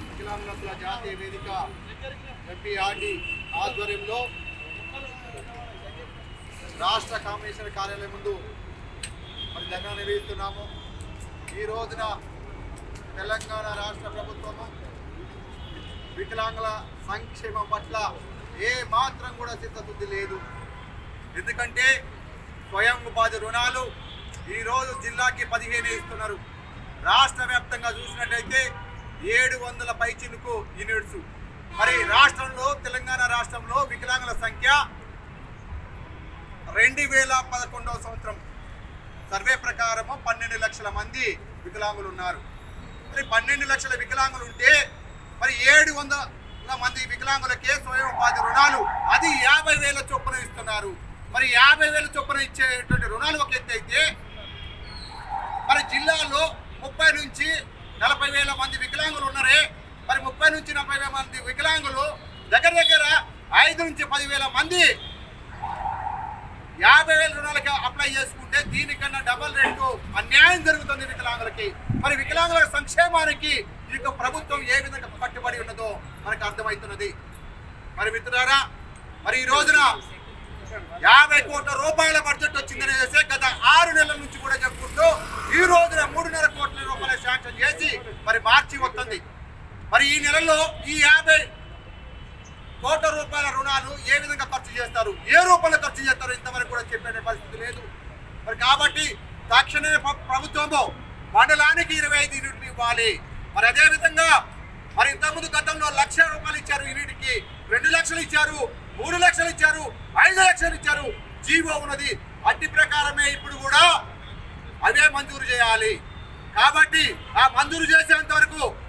వికలాంగుల జాతీయ వేదిక ఎంపీఆర్డి ఆధ్వర్యంలో రాష్ట్ర కమిషనర్ కార్యాలయం ముందు మరి ధర్నా నిర్వహిస్తున్నాము. ఈ రోజున తెలంగాణ రాష్ట్ర ప్రభుత్వము వికలాంగుల సంక్షేమం పట్ల ఏ మాత్రం కూడా చిత్తశుద్ధి లేదు. ఎందుకంటే స్వయం ఉపాధి రుణాలు ఈరోజు జిల్లాకి పదిహేను ఇస్తున్నారు. రాష్ట్ర వ్యాప్తంగా చూసినట్లయితే ఏడు వందల పైచిలకు యూనిట్స్ మరి రాష్ట్రంలో తెలంగాణ రాష్ట్రంలో వికలాంగుల సంఖ్య రెండు వేల పదకొండవ సంవత్సరం. సర్వే ప్రకారము పన్నెండు లక్షల మంది వికలాంగులు ఉన్నారు మరి పన్నెండు లక్షల వికలాంగులు ఉంటే మరి ఏడు వందల మంది వికలాంగులకే స్వయం ఉపాధి రుణాలు. అది యాభై వేల చొప్పున ఇస్తున్నారు. మరి యాభై వేల చొప్పున ఇచ్చేటువంటి రుణాలు ఒక ఎత్తు అయితే మరి జిల్లాలో ముప్పై నుంచి నలభై వేల మంది వికలాంగులు ఉన్నారే. మరి ముప్పై నుంచి నలభై వేల మంది వికలాంగులు దగ్గర దగ్గర ఐదు నుంచి పదివేల మంది యాభై వేల రుణాలకి అప్లై చేసుకుంటే దీనికన్నా డబల్ రేటు అన్యాయం జరుగుతుంది వికలాంగులకి. మరి వికలాంగుల సంక్షేమానికి ఈ యొక్క ప్రభుత్వం ఏ విధంగా కట్టుబడి ఉన్నదో మనకు అర్థమవుతున్నది. మరి మిత్రులారా మరి ఈ రోజున యాభై కోట్ల రూపాయల బడ్జెట్ వచ్చిందని చేసి గత ఆరు నెలల నుంచి కూడా చెప్పుకుంటూ ఈ రోజున మూడున్నర కోట్ల రూపాయల శాంక్షన్ చేసి మరి మార్చి వస్తుంది మరి ఈ నెలలో ఈ యాభై కోట్ల రూపాయల రుణాలు ఏ విధంగా ఖర్చు చేస్తారు? ఏ రూపంలో ఖర్చు చేస్తారు? ఇంతవరకు కూడా చెప్పే పరిస్థితి లేదు. మరి కాబట్టి తక్షణమే ప్రభుత్వము మండలానికి ఇరవై ఐదు యూనిట్లు ఇవ్వాలి. మరి అదేవిధంగా మరి ఇంతకుముందు గతంలో లక్ష రూపాయలు ఇచ్చారు యూనిట్కి. రెండు లక్షలు ఇచ్చారు మూడు లక్షలు ఇచ్చారు ఐదు లక్షలు ఇచ్చారు. జీవో ఉన్నది. అట్టి ప్రకారమే ఇప్పుడు కూడా అవే మంజూరు చేయాలి. కాబట్టి ఆ మంజూరు చేసేంత వరకు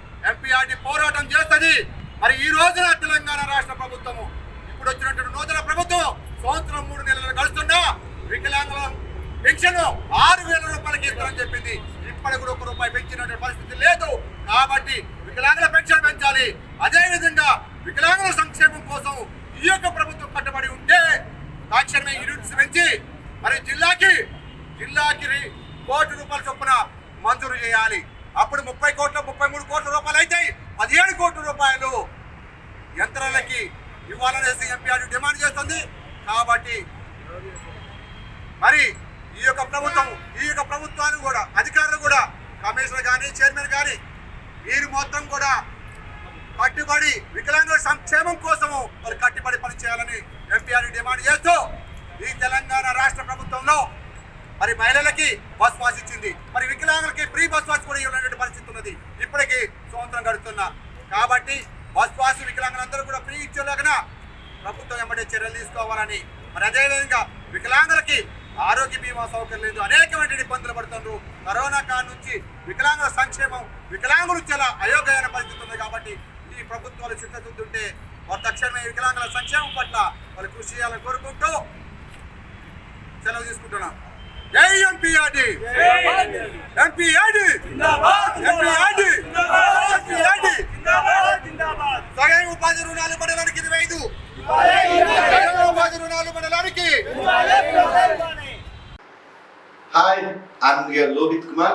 ఎంపీఆర్డి పోరాటం చేస్తుంది. మరి ఈ రోజున తెలంగాణ రాష్ట్ర ప్రభుత్వము ఇప్పుడు వచ్చినటువంటి నూతన ప్రభుత్వం సంవత్సరం మూడు నెలలు కలుస్తున్నా వికలాంగుల పెన్షన్ ఆరు వేల రూపాయలకి ఇస్తారని చెప్పింది. ఇప్పటికి కూడా ఒక రూపాయి పెంచినటువంటి పరిస్థితి లేదు. కాబట్టి వికలాంగుల పెన్షన్ పెంచాలి. అదేవిధంగా వికలాంగుల సంక్షేమం కోసం ఈ యొక్క ప్రభుత్వం కట్టుబడి ఉంటే తక్షణమే యూనిట్స్ పెంచి మరి జిల్లాకి జిల్లాకి కోటి రూపాయల చొప్పున మంజూరు చేయాలి. అప్పుడు ముప్పై కోట్ల ముప్పై మూడు కోట్ల రూపాయలు అవుతాయి. పదిహేడు కోట్ల రూపాయలు యంత్రాలకి ఇవ్వాలని ఎంపీఆర్ డిమాండ్ చేస్తుంది. కాబట్టి మరి ఈ యొక్క ప్రభుత్వం ఈ యొక్క ప్రభుత్వాన్ని కూడా అధికారులు కూడా కమిషనర్ కానీ చైర్మన్ కానీ వీరు మొత్తం కూడా కట్టుబడి వికలాంగుల సంక్షేమం కోసము మరి కట్టుబడి పనిచేయాలని ఎంపీఆర్ డిమాండ్ చేస్తూ ఈ తెలంగాణ రాష్ట్ర ప్రభుత్వంలో మరి మహిళలకి బస్ పాస్ ఇచ్చింది. మరి వికలాంగులకి ఫ్రీ బస్ పాస్ కూడా ఇవ్వలేనటువంటి పరిస్థితి ఉన్నది. ఇప్పటికీ స్వతంత్రం గడుతున్నా కాబట్టి బస్ పాస్ వికలాంగులందరూ కూడా ఫ్రీ ఇచ్చేలాగన ప్రభుత్వం వెంబడే చర్యలు తీసుకోవాలని. మరి అదేవిధంగా వికలాంగులకి ఆరోగ్య బీమా సౌకర్యం లేదు. అనేకమైన ఇబ్బందులు పడుతున్నారు కరోనా కాలం నుంచి వికలాంగుల సంక్షేమం వికలాంగులు చాలా అయోగ్యమైన పరిస్థితి ఉంది కాబట్టి ఈ ప్రభుత్వాలు చిత్తశుద్ధి వారు తక్షణమే వికలాంగుల సంక్షేమం పట్ల వాళ్ళు కృషి చేయాలని కోరుకుంటూ సెలవు తీసుకుంటున్నాం. ఎంపీఆర్డి ఎంపీఆర్డి ఎంపీఆర్డి ఎంపీఆర్డి స్వయం ఉపాధి రుణాలు మండలానికి ఇరవై ఐదు స్వయం ఉపాధి రుణాలు మండలానికి Hi, I'm here Lohit Kumar.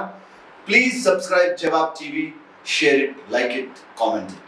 Please subscribe Jawab TV, share it, like it, comment it.